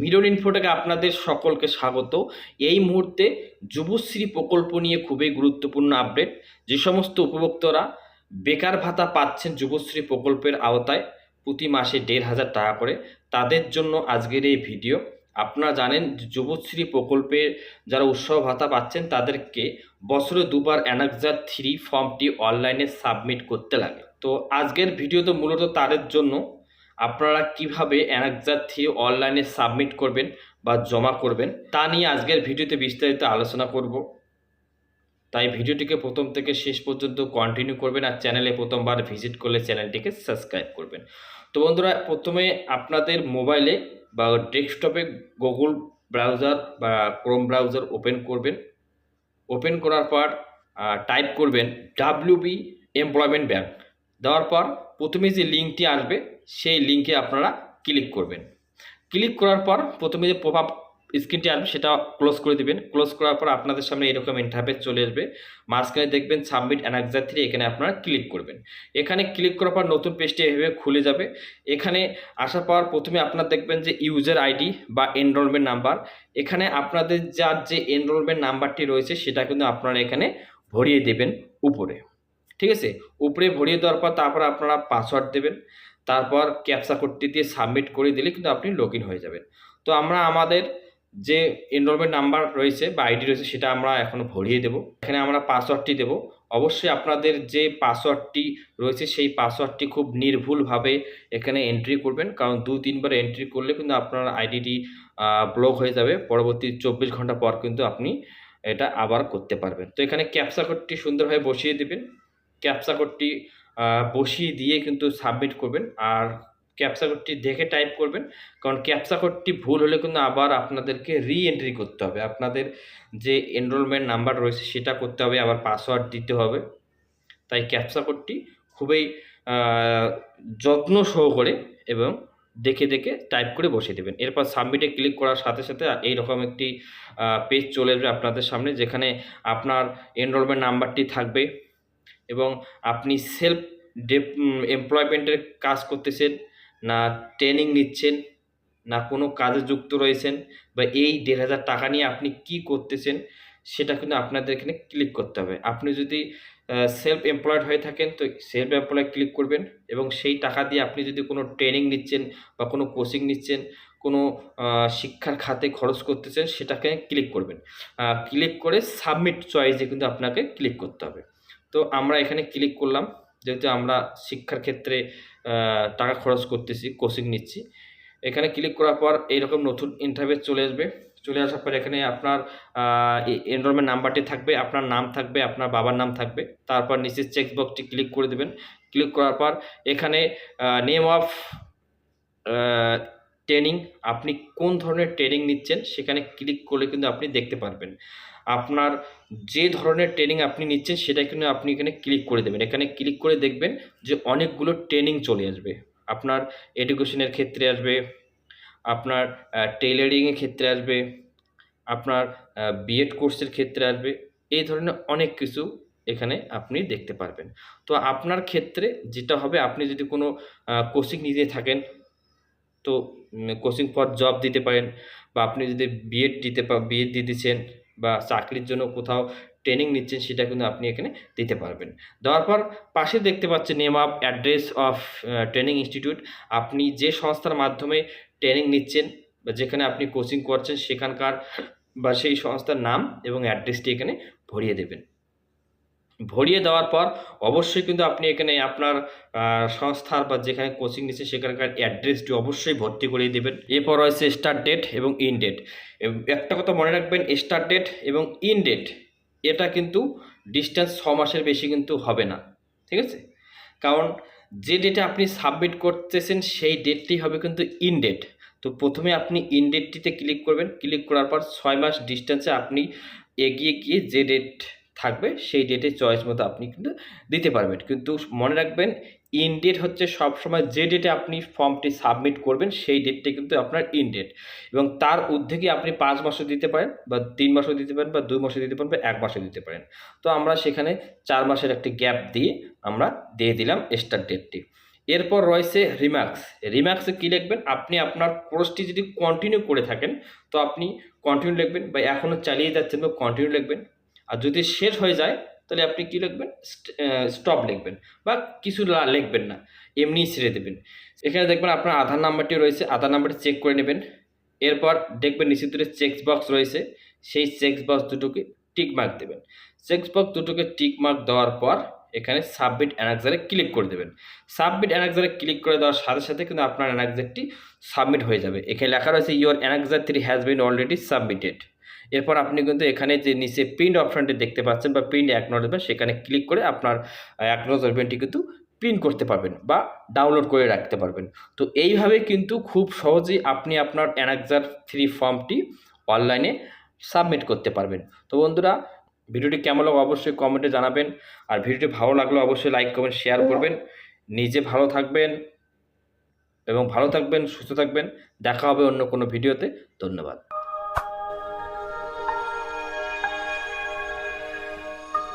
Mirror ইনফোটাকে আপনাদের সকলকে স্বাগত। এই মুহূর্তে যুবশ্রী প্রকল্প নিয়ে খুবই গুরুত্বপূর্ণ আপডেট। যে সমস্ত উপভোক্তরা বেকার ভাতা পাচ্ছেন যুবশ্রী প্রকল্পের আওতায়, প্রতি মাসে দেড় হাজার টাকা করে, তাদের জন্য আজকের এই ভিডিও। আপনারা জানেন যুবশ্রী প্রকল্পের যারা উৎসব ভাতা পাচ্ছেন, তাদেরকে বছরে দুবার অ্যানাক্সার থ্রি ফর্মটি অনলাইনে সাবমিট করতে লাগে। তো আজকের ভিডিও তো মূলত তাদের জন্য আপনারা কীভাবে অ্যানাক্সার থ্রি অনলাইনে সাবমিট করবেন বা জমা করবেন, তা নিয়ে আজকের ভিডিওতে বিস্তারিত আলোচনা করব। তাই ভিডিওটিকে প্রথম থেকে শেষ পর্যন্ত কন্টিনিউ করবেন আর চ্যানেলে প্রথমবার ভিজিট করলে চ্যানেলটিকে সাবস্ক্রাইব করবেন। তো বন্ধুরা, প্রথমে আপনাদের মোবাইলে বা ডেস্কটপে গুগল ব্রাউজার বা ক্রোম ব্রাউজার ওপেন করবেন। ওপেন করার পর টাইপ করবেন ডাব্লিউবি এমপ্লয়মেন্ট ব্যাংক দেওয়ার পর প্রথমে যে লিঙ্কটি আসবে সেই লিঙ্কে আপনারা ক্লিক করবেন। ক্লিক করার পর প্রথমে যে আপ স্ক্রিনটি আসবে সেটা ক্লোজ করে দেবেন। ক্লোজ করার পর আপনাদের সামনে এরকম ইন্টারফেস চলে আসবে। মাঝখানে দেখবেন সাবমিট অ্যানাক্সার থ্রি এখানে আপনারা ক্লিক করবেন। এখানে ক্লিক করার পর নতুন পেজটি এভাবে খুলে যাবে। এখানে আসার পর প্রথমে আপনার দেখবেন যে ইউজার আইডি বা এনরোলমেন্ট নাম্বার এখানে আপনাদের যার যে এনরোলমেন্ট নাম্বারটি রয়েছে সেটা কিন্তু আপনারা এখানে ভরিয়ে দেবেন উপরে। ঠিক আছে? উপরে ভরিয়ে দেওয়ার পর তারপর আপনারা পাসওয়ার্ড দেবেন। তারপর ক্যাপসা কোডটি দিয়ে সাবমিট করে দিলে কিন্তু আপনি লগ হয়ে যাবেন। তো আমরা আমাদের যে এনরোলমেন্ট নাম্বার রয়েছে বা আইডি রয়েছে সেটা আমরা এখনও ভরিয়ে দেব। এখানে আমরা পাসওয়ার্ডটি দেব। অবশ্যই আপনাদের যে পাসওয়ার্ডটি রয়েছে সেই পাসওয়ার্ডটি খুব নির্ভুলভাবে এখানে এন্ট্রি করবেন। কারণ দু, তিনবার এন্ট্রি করলে কিন্তু আপনার আইডিটি ব্লক হয়ে যাবে। পরবর্তী চব্বিশ ঘণ্টা পর কিন্তু আপনি এটা আবার করতে পারবেন। তো এখানে ক্যাপসা কোডটি সুন্দরভাবে বসিয়ে দেবেন। ক্যাপসা কোডটি বসিয়ে দিয়ে কিন্তু সাবমিট করবেন। আর ক্যাপসা কোডটি দেখে টাইপ করবেন। কারণ ক্যাপসা কোডটি ভুল হলে কিন্তু আবার আপনাদেরকে রি এন্ট্রি করতে হবে। আপনাদের যে এনরোলমেন্ট নাম্বার রয়েছে সেটা করতে হবে, আবার পাসওয়ার্ড দিতে হবে। তাই ক্যাপসা কোডটি খুবই যত্ন সহকারে এবং দেখে দেখে টাইপ করে বসিয়ে দেবেন। এরপর সাবমিটে ক্লিক করার সাথে সাথে এইরকম একটি পেজ চলে আসবে আপনাদের সামনে, যেখানে আপনার এনরোলমেন্ট নাম্বারটি থাকবে। এবং আপনি সেলফ ডেপ এমপ্লয়মেন্টের কাজ করতেছেন, না ট্রেনিং নিচ্ছেন, না কোনো কাজে যুক্ত রয়েছেন বা এই দেড় হাজার টাকা নিয়ে আপনি কি করতেছেন, সেটা কিন্তু আপনাদের এখানে ক্লিক করতে হবে। আপনি যদি সেলফ এমপ্লয়েড হয়ে থাকেন, তো সেলফ এমপ্লয় ক্লিক করবেন এবং সেই টাকা দিয়ে আপনি যদি কোনো ট্রেনিং নিচ্ছেন বা কোনো কোচিং নিচ্ছেন, কোনো শিক্ষার খাতে খরচ করতেছেন, সেটাকে ক্লিক করবেন। ক্লিক করে সাবমিট চয়েসে কিন্তু আপনাকে ক্লিক করতে হবে। তো আমরা এখানে ক্লিক করলাম, যেহেতু আমরা শিক্ষার ক্ষেত্রে টাকা খরচ করতেছি কোচিং নিচ্ছি। এখানে ক্লিক করার পর এইরকম নতুন ইন্টারভিউ চলে আসবে। চলে আসার পর এখানে আপনার এনরোলমেন্ট নাম্বারটি থাকবে, আপনার নাম থাকবে, আপনার বাবার নাম থাকবে। তারপর নিচের চেকবক্সটি ক্লিক করে দেবেন। ক্লিক করার পর এখানে নেম অফ ট্রেনিং আপনি কোন ধরনের ট্রেনিং নিচ্ছেন সেখানে ক্লিক করলে কিন্তু আপনি দেখতে পারবেন। আপনার যে ধরনের ট্রেনিং আপনি নিচ্ছেন সেটা কিন্তু আপনি এখানে ক্লিক করে দেবেন। এখানে ক্লিক করে দেখবেন যে অনেকগুলো ট্রেনিং চলে আসবে। আপনার এডুকেশনের ক্ষেত্রে আসবে, আপনার টেইলারিংয়ের ক্ষেত্রে আসবে, আপনার বিএড কোর্সের ক্ষেত্রে আসবে, এই ধরনের অনেক কিছু এখানে আপনি দেখতে পারবেন। তো আপনার ক্ষেত্রে যেটা হবে, আপনি যদি কোনো কোচিং নিতে থাকেন তো কোচিং ফর জব দিতে পারেন বা আপনি যদি বিএড দিতে বিএড দিতেছেন বা চাকরির জন্য কোথাও ট্রেনিং নিচ্ছেন সেটা কিন্তু আপনি এখানে দিতে পারবেন। দেওয়ার পর পাশে দেখতে পাচ্ছেন name of address of training institute আপনি যে সংস্থার মাধ্যমে ট্রেনিং নিচ্ছেন বা যেখানে আপনি কোচিং করছেন সেখানকার বা সেই সংস্থার নাম এবং অ্যাড্রেসটি এখানে ভরিয়ে দেবেন। ভরিয়ে দেওয়ার পর অবশ্যই কিন্তু আপনি এখানে আপনার সংস্থার বা যেখানে কোচিং নিচ্ছে সেখানকার অ্যাড্রেসটি অবশ্যই ভর্তি করিয়ে দেবেন। এরপর রয়েছে স্টার্ট ডেট এবং ইন ডেট একটা কথা মনে রাখবেন স্টার্ট ডেট এবং ইন ডেট এটা কিন্তু ডিস্টেন্স ছ মাসের বেশি কিন্তু হবে না, ঠিক আছে? কারণ যে ডেটে আপনি সাবমিট করতেছেন সেই ডেটটি হবে কিন্তু ইন ডেট তো প্রথমে আপনি ইন ডেটটিতে ক্লিক করবেন। ক্লিক করার পর ছয় মাস ডিস্টেন্সে আপনি এগিয়ে গিয়ে যে ডেট থাকবে, সেই ডেটে চয়েস মতো আপনি কিন্তু দিতে পারবেন। কিন্তু মনে রাখবেন ইন ডেট হচ্ছে সবসময় যে ডেটে আপনি ফর্মটি সাবমিট করবেন, সেই ডেটটি কিন্তু আপনার ইন ডেট এবং তার কি আপনি পাঁচ মাসও দিতে পারেন, বা তিন মাসও দিতে পারেন, বা দুই মাসে দিতে পারেন, বা এক মাসে দিতে পারেন। তো আমরা সেখানে চার মাসের একটি গ্যাপ দিয়ে আমরা দিয়ে দিলাম স্টার্ট ডেটটি এরপর রয়েছে রিমার্কস রিমার্কসে কী লিখবেন? আপনি আপনার কোর্সটি যদি কন্টিনিউ করে থাকেন, তো আপনি কন্টিনিউ লিখবেন, বা এখনও চালিয়ে যাচ্ছেন, বা কন্টিনিউ লিখবেন। আর যদি শেষ হয়ে যায়, তাহলে আপনি কী লিখবেন? স্টপ লিখবেন বা কিছু লিখবেন না, এমনিই ছেড়ে দেবেন। এখানে দেখবেন আপনার আধার নাম্বারটি রয়েছে, আধার নাম্বারটি চেক করে নেবেন। এরপর দেখবেন নিচে দুটো চেক বক্স রয়েছে, সেই চেক বক্স দুটোকে টিক মার্ক দেবেন। চেক বক্স দুটোকে টিক মার্ক দেওয়ার পর এখানে সাবমিট অ্যানাক্সারে ক্লিক করে দেবেন। সাবমিট অ্যানাক্সারে ক্লিক করে দেওয়ার সাথে সাথে কিন্তু আপনার অ্যানাক্সারটি সাবমিট হয়ে যাবে। এখানে লেখা রয়েছে your annexure three has been already submitted এরপর আপনি কিন্তু এখানে যে নিচে প্রিন্ট অপশনটি দেখতে পাচ্ছেন বা প্রিন্ট অ্যাকনোলেজমেন্ট সেখানে ক্লিক করে আপনার অ্যাকনোলেজমেন্টটি কিন্তু প্রিন্ট করতে পারবেন বা ডাউনলোড করে রাখতে পারবেন। তো এইভাবে কিন্তু খুব সহজেই আপনি আপনার অ্যানাক্সার থ্রি ফর্মটি অনলাইনে সাবমিট করতে পারবেন। তো বন্ধুরা, ভিডিওটি কেমন লাগল অবশ্যই কমেন্টে জানাবেন। আর ভিডিওটি ভালো লাগলে অবশ্যই লাইক কমেন্ট শেয়ার করবেন। নিজে ভালো থাকবেন এবং ভালো থাকবেন, সুস্থ থাকবেন। দেখা হবে অন্য কোনো ভিডিওতে। ধন্যবাদ।